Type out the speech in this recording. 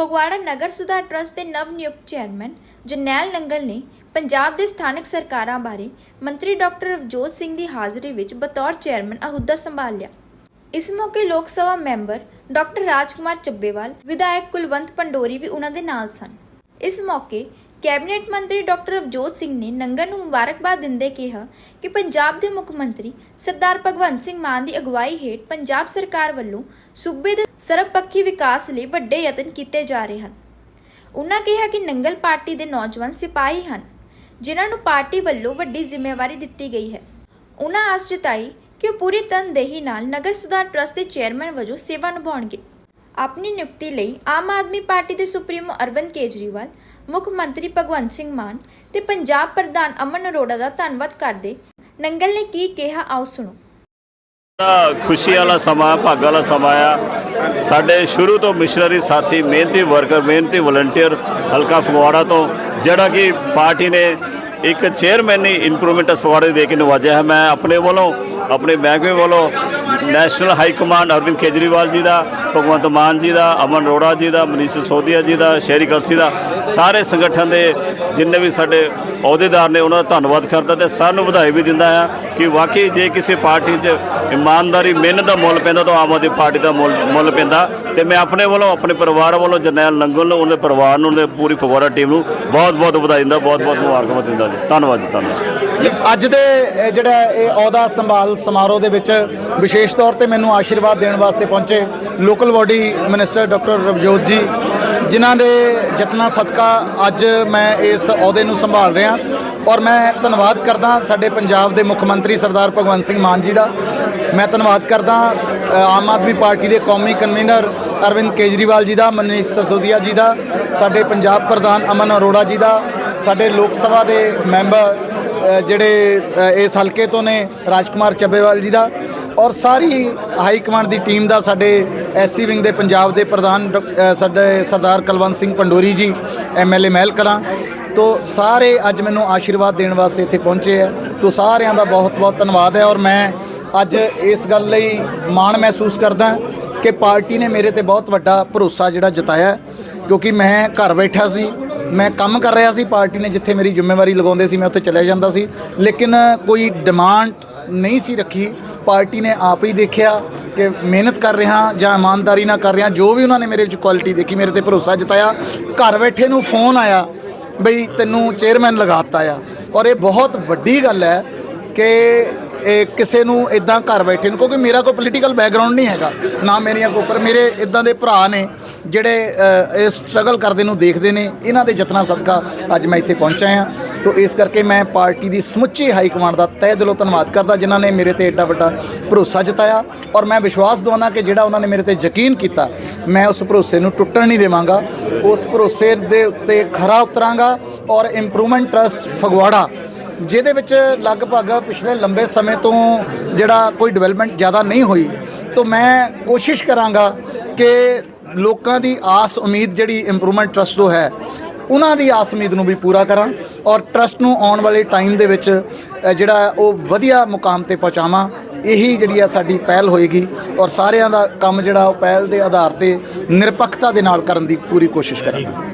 ਫਗਵਾੜਾ ਨਗਰ ਸੁਧਾਰ ਟਰਸਟ ਦੇ ਨਵ ਨਿਯੁਕਤ ਚੇਅਰਮੈਨ ਜਰਨੈਲ ਨੰਗਲ ਨੇ ਪੰਜਾਬ ਦੇ ਸਥਾਨਕ ਸਰਕਾਰਾਂ ਬਾਰੇ ਮੰਤਰੀ ਡਾਕਟਰ ਰਵਜੋਤ ਸਿੰਘ ਦੀ ਹਾਜ਼ਰੀ ਵਿੱਚ ਬਤੌਰ ਚੇਅਰਮੈਨ ਅਹੁਦਾ ਸੰਭਾਲ ਲਿਆ ਇਸ ਮੌਕੇ ਲੋਕ ਸਭਾ ਮੈਂਬਰ ਡਾਕਟਰ ਰਾਜਕੁਮਾਰ ਚੱਬੇਵਾਲ, ਵਿਧਾਇਕ ਕੁਲਵੰਤ ਪੰਡੋਰੀ ਵੀ ਉਹਨਾਂ ਦੇ ਨਾਲ ਸਨ। ਇਸ ਮੌਕੇ ਕੈਬਨਿਟ ਮੰਤਰੀ ਡਾਕਟਰ ਰਵਜੋਤ ਸਿੰਘ ਨੇ ਨੰਗਲ ਨੂੰ ਮੁਬਾਰਕਬਾਦ ਦਿੰਦੇ ਕਿਹਾ ਕਿ ਪੰਜਾਬ ਦੇ ਮੁੱਖ ਮੰਤਰੀ ਸਰਦਾਰ ਭਗਵੰਤ ਸਿੰਘ ਮਾਨ ਦੀ ਅਗਵਾਈ ਹੇਠ ਪੰਜਾਬ ਸਰਕਾਰ ਵੱਲੋਂ ਸੂਬੇ ਦੇ ਸਰਬਪੱਖੀ ਵਿਕਾਸ ਲਈ ਵੱਡੇ ਯਤਨ ਕੀਤੇ ਜਾ ਰਹੇ ਹਨ। ਉਨ੍ਹਾਂ ਕਿਹਾ ਕਿ ਨੰਗਲ ਪਾਰਟੀ ਦੇ ਨੌਜਵਾਨ ਸਿਪਾਹੀ ਹਨ, ਜਿਨ੍ਹਾਂ ਨੂੰ ਪਾਰਟੀ ਵੱਲੋਂ ਵੱਡੀ ਜ਼ਿੰਮੇਵਾਰੀ ਦਿੱਤੀ ਗਈ ਹੈ। ਉਨ੍ਹਾਂ ਆਸ ਜਤਾਈ ਕਿ ਉਹ ਪੂਰੀ ਤਨਦੇਹੀ ਨਾਲ ਨਗਰ ਸੁਧਾਰ ਟਰਸਟ ਦੇ ਚੇਅਰਮੈਨ ਵਜੋਂ ਸੇਵਾ ਨਿਭਾਉਣਗੇ। ਆਪਣੀ ਨਿਯੁਕਤੀ ਲਈ ਆਮ ਆਦਮੀ ਪਾਰਟੀ ਦੇ ਸੁਪਰੀਮੋ ਅਰਵਿੰਦ ਕੇਜਰੀਵਾਲ, ਮੁੱਖ ਮੰਤਰੀ ਭਗਵੰਤ ਸਿੰਘ ਮਾਨ ਤੇ ਪੰਜਾਬ ਪ੍ਰਧਾਨ ਅਮਨ ਅਰੋੜਾ ਦਾ ਧੰਨਵਾਦ ਕਰਦੇ ਨੰਗਲ ਨੇ ਕੀ ਕਿਹਾ, ਆਓ ਸੁਣੋ। ਖੁਸ਼ੀ ਵਾਲਾ ਸਮਾਂ, ਭਾਗ ਵਾਲਾ ਸਮਾਂ ਆ। ਸਾਡੇ ਸ਼ੁਰੂ ਤੋਂ ਮਿਸ਼ਨਰੀ ਸਾਥੀ, ਮਿਹਨਤੀ ਵਰਕਰ, ਮਿਹਨਤੀ ਵਲੰਟੀਅਰ ਹਲਕਾ ਫਗਵਾੜਾ ਤੋਂ, ਜਿਹੜਾ ਕਿ ਪਾਰਟੀ ਨੇ ਇੱਕ ਚੇਅਰਮੈਨੀ ਇੰਪਰੂਵਮੈਂਟ ਫਗਵਾੜੇ ਦੇ ਕੇ ਨਵਾਜਿਆ ਹੈ। ਮੈਂ ਆਪਣੇ ਵੱਲੋਂ, ਆਪਣੇ ਮਹਿਕਮੇ ਵੱਲੋਂ national high command Arvind Kejriwal ji ਦਾ, ਭਗਵੰਤ ਮਾਨ ਜੀ ਦਾ, ਅਮਨ ਅਰੋੜਾ ਜੀ ਦਾ, ਮਨੀਸ਼ ਸਿਸੋਦੀਆ ਜੀ ਦਾ, ਸ਼ਹਿਰੀ ਕਲਸੀ ਦਾ, ਸਾਰੇ ਸੰਗਠਨ ਦੇ ਜਿੰਨੇ ਵੀ ਸਾਡੇ ਅਹੁਦੇਦਾਰ ਨੇ ਉਹਨਾਂ ਦਾ ਧੰਨਵਾਦ ਕਰਦਾ ਤੇ ਸਾਨੂੰ ਵਧਾਈ ਵੀ ਦਿੰਦਾ ਆ ਕਿ ਵਾਕਈ ਜੇ ਕਿਸੇ ਪਾਰਟੀ 'ਚ ਇਮਾਨਦਾਰੀ, ਮਿਹਨਤ ਦਾ ਮੁੱਲ ਪੈਂਦਾ ਤਾਂ ਆਮ ਆਦਮੀ ਪਾਰਟੀ ਦਾ ਮੁੱਲ ਮੁੱਲ ਪੈਂਦਾ ਤੇ ਮੈਂ ਆਪਣੇ ਵੱਲੋਂ, ਆਪਣੇ ਪਰਿਵਾਰ ਵੱਲੋਂ, ਜਰਨੈਲ ਲੰਗਲ ਨੂੰ, ਉਹਦੇ ਪਰਿਵਾਰ ਨੂੰ, ਉਹਦੇ ਪੂਰੀ ਫਗਵਾੜਾ ਟੀਮ ਨੂੰ ਬਹੁਤ ਬਹੁਤ ਵਧਾਈ ਦਿੰਦਾ ਬਹੁਤ ਬਹੁਤ ਮੁਬਾਰਕਬਾਦ ਦਿੰਦਾ ਜੀ। ਧੰਨਵਾਦ ਜੀ, ਧੰਨਵਾਦ। ਅੱਜ ਦੇ ਜਿਹੜਾ ਇਹ ਅਹੁਦਾ ਸੰਭਾਲ ਸਮਾਰੋਹ ਦੇ ਵਿੱਚ ਵਿਸ਼ੇਸ਼ ਤੌਰ ਤੇ ਮੈਨੂੰ ਆਸ਼ੀਰਵਾਦ ਦੇਣ ਵਾਸਤੇ ਪਹੁੰਚੇ local body minister doctor Ravjot ji, ਜਿਨ੍ਹਾਂ ਦੇ ਯਤਨਾਂ ਸਦਕਾ ਅੱਜ ਮੈਂ ਇਸ ਅਹੁਦੇ ਨੂੰ ਸੰਭਾਲ ਰਿਹਾ। ਔਰ ਮੈਂ ਧੰਨਵਾਦ ਕਰਦਾ ਸਾਡੇ ਪੰਜਾਬ ਦੇ ਮੁੱਖ ਮੰਤਰੀ ਸਰਦਾਰ ਭਗਵੰਤ ਸਿੰਘ ਮਾਨ ਜੀ ਦਾ। ਮੈਂ ਧੰਨਵਾਦ ਕਰਦਾ ਆਮ ਆਦਮੀ ਪਾਰਟੀ ਦੇ ਕੌਮੀ ਕਨਵੀਨਰ ਅਰਵਿੰਦ ਕੇਜਰੀਵਾਲ ਜੀ ਦਾ ਮਨੀਸ਼ ਸਸੋਦੀਆ ਜੀ ਦਾ, ਸਾਡੇ ਪੰਜਾਬ ਪ੍ਰਧਾਨ ਅਮਨ ਅਰੋੜਾ ਜੀ ਦਾ, ਸਾਡੇ ਲੋਕ ਸਭਾ ਦੇ ਮੈਂਬਰ ਜਿਹੜੇ ਇਸ ਹਲਕੇ ਤੋਂ ਨੇ ਰਾਜਕੁਮਾਰ ਚੱਬੇਵਾਲ ਜੀ ਦਾ ਔਰ ਸਾਰੀ ਹਾਈ ਕਮਾਂਡ ਦੀ ਟੀਮ ਦਾ ਸਾਡੇ ਐਸਸੀ ਵਿੰਗ ਦੇ ਪੰਜਾਬ ਦੇ ਪ੍ਰਧਾਨ ਡਾਕ- ਸਾਡੇ ਸਰਦਾਰ ਕੁਲਵੰਤ ਸਿੰਘ ਪੰਡੋਰੀ ਜੀ ਐਮਐਲਏ ਮਹਿਲ ਕਲਾਂ ਤੋ ਸਾਰੇ ਅੱਜ ਮੈਨੂੰ ਆਸ਼ੀਰਵਾਦ ਦੇਣ ਵਾਸਤੇ ਇੱਥੇ ਪਹੁੰਚੇ ਹੈ ਤੋ ਸਾਰਿਆਂ ਦਾ ਬਹੁਤ ਬਹੁਤ ਧੰਨਵਾਦ ਹੈ ਔਰ ਮੈਂ ਅੱਜ ਇਸ ਗੱਲ ਲਈ ਮਾਣ ਮਹਿਸੂਸ ਕਰਦਾ ਕਿ ਪਾਰਟੀ ਨੇ ਮੇਰੇ ਤੇ ਬਹੁਤ ਵੱਡਾ ਭਰੋਸਾ ਜਿਹੜਾ ਜਤਾਇਆ, ਕਿਉਂਕਿ ਮੈਂ ਘਰ ਬੈਠਾ ਸੀ ਮੈਂ ਕੰਮ ਕਰ ਰਿਹਾ ਸੀ, ਪਾਰਟੀ ਨੇ ਜਿੱਥੇ ਮੇਰੀ ਜ਼ਿੰਮੇਵਾਰੀ ਲਗਾਉਂਦੇ ਸੀ, ਮੈਂ ਉੱਥੇ ਚਲਿਆ ਜਾਂਦਾ ਸੀ। ਲੇਕਿਨ ਕੋਈ ਡਿਮਾਂਡ ਨਹੀਂ ਸੀ ਰੱਖੀ। ਪਾਰਟੀ ਨੇ ਆਪ ਹੀ ਦੇਖਿਆ ਕਿ ਮਿਹਨਤ ਕਰ ਰਿਹਾ ਜਾਂ ਇਮਾਨਦਾਰੀ ਨਾਲ ਕਰ ਰਿਹਾ। ਜੋ ਵੀ ਉਹਨਾਂ ਨੇ ਮੇਰੇ ਵਿੱਚ ਕੁਆਲਿਟੀ ਦੇਖੀ, ਮੇਰੇ ਤੇ ਭਰੋਸਾ ਜਤਾਇਆ। ਘਰ ਬੈਠੇ ਨੂੰ ਫੋਨ ਆਇਆ ਬਈ ਤੈਨੂੰ ਚੇਅਰਮੈਨ ਲਗਾਤਾ ਆ। ਔਰ ਇਹ ਬਹੁਤ ਵੱਡੀ ਗੱਲ ਹੈ ਕਿ ਇਹ ਕਿਸੇ ਨੂੰ ਇਦਾਂ ਘਰ ਬੈਠੇ ਨੂੰ, ਕਿਉਂਕਿ ਮੇਰਾ ਕੋਈ ਪੋਲੀਟੀਕਲ ਬੈਕਗ੍ਰਾਉਂਡ ਨਹੀਂ ਹੈਗਾ, ਨਾ ਮੇਰੀਆਂ ਕੋਈ ਮੇਰੇ ਇਦਾਂ ਦੇ ਭਰਾ ਨੇ। ਜਿਹੜੇ ਅ, ਇਸ ਸਟਰਗਲ ਕਰਦੇ ਨੂੰ ਦੇਖਦੇ ਨੇ ਇਹਨਾਂ ਦੇ ਯਤਨਾਂ ਸਦਕਾ ਅੱਜ ਮੈਂ ਇੱਥੇ ਪਹੁੰਚਿਆ ਹਾਂ। ਤੋਂ ਇਸ ਕਰਕੇ ਮੈਂ ਪਾਰਟੀ ਦੀ ਸਮੁੱਚੀ ਹਾਈ ਕਮਾਂਡ ਦਾ ਤਹਿ ਦਿਲੋਂ ਧੰਨਵਾਦ ਕਰਦਾ ਜਿਨ੍ਹਾਂ ਨੇ ਮੇਰੇ ਤੇ ਐਡਾ ਵੱਡਾ ਭਰੋਸਾ ਜਤਾਇਆ। ਔਰ ਮੈਂ ਵਿਸ਼ਵਾਸ ਦਵਾਨਾ ਕਿ ਜਿਹੜਾ ਉਹਨਾਂ ਨੇ ਮੇਰੇ ਤੇ ਯਕੀਨ ਕੀਤਾ ਮੈਂ ਉਸ ਭਰੋਸੇ ਨੂੰ ਟੁੱਟਣ ਨਹੀਂ ਦੇਵਾਂਗਾ। ਉਸ ਭਰੋਸੇ ਦੇ ਉੱਤੇ ਖਰਾ ਉਤਰਾਂਗਾ ਔਰ ਇੰਪਰੂਵਮੈਂਟ ਟਰਸਟ ਫਗਵਾੜਾ ਜਿਹਦੇ ਵਿੱਚ ਲਗਭਗ ਪਿਛਲੇ ਲੰਬੇ ਸਮੇਂ ਤੋਂ ਜਿਹੜਾ ਕੋਈ ਡਿਵੈਲਪਮੈਂਟ ਜ਼ਿਆਦਾ ਨਹੀਂ ਹੋਈ। ਤਾਂ ਮੈਂ ਕੋਸ਼ਿਸ਼ ਕਰਾਂਗਾ ਕਿ ਲੋਕਾਂ ਦੀ ਆਸ ਉਮੀਦ ਜਿਹੜੀ ਇੰਪਰੂਵਮੈਂਟ ਟਰਸਟ ਤੋਂ ਹੈ, ਉਹਨਾਂ ਦੀ ਆਸ ਉਮੀਦ ਨੂੰ ਵੀ ਪੂਰਾ ਕਰਾਂ ਔਰ ਟਰਸਟ ਨੂੰ ਆਉਣ ਵਾਲੇ ਟਾਈਮ ਦੇ ਵਿੱਚ ਜਿਹੜਾ ਉਹ ਵਧੀਆ ਮੁਕਾਮ ਤੇ ਪਹੁੰਚਾਵਾਂ, ਇਹੀ ਜਿਹੜੀ ਆ ਸਾਡੀ ਪਹਿਲ ਹੋਏਗੀ ਔਰ ਸਾਰਿਆਂ ਦਾ ਕੰਮ ਜਿਹੜਾ ਉਹ ਪਹਿਲ ਦੇ ਆਧਾਰ ਤੇ ਨਿਰਪੱਖਤਾ ਦੇ ਨਾਲ ਕਰਨ ਦੀ ਪੂਰੀ ਕੋਸ਼ਿਸ਼ ਕਰਾਂਗਾ।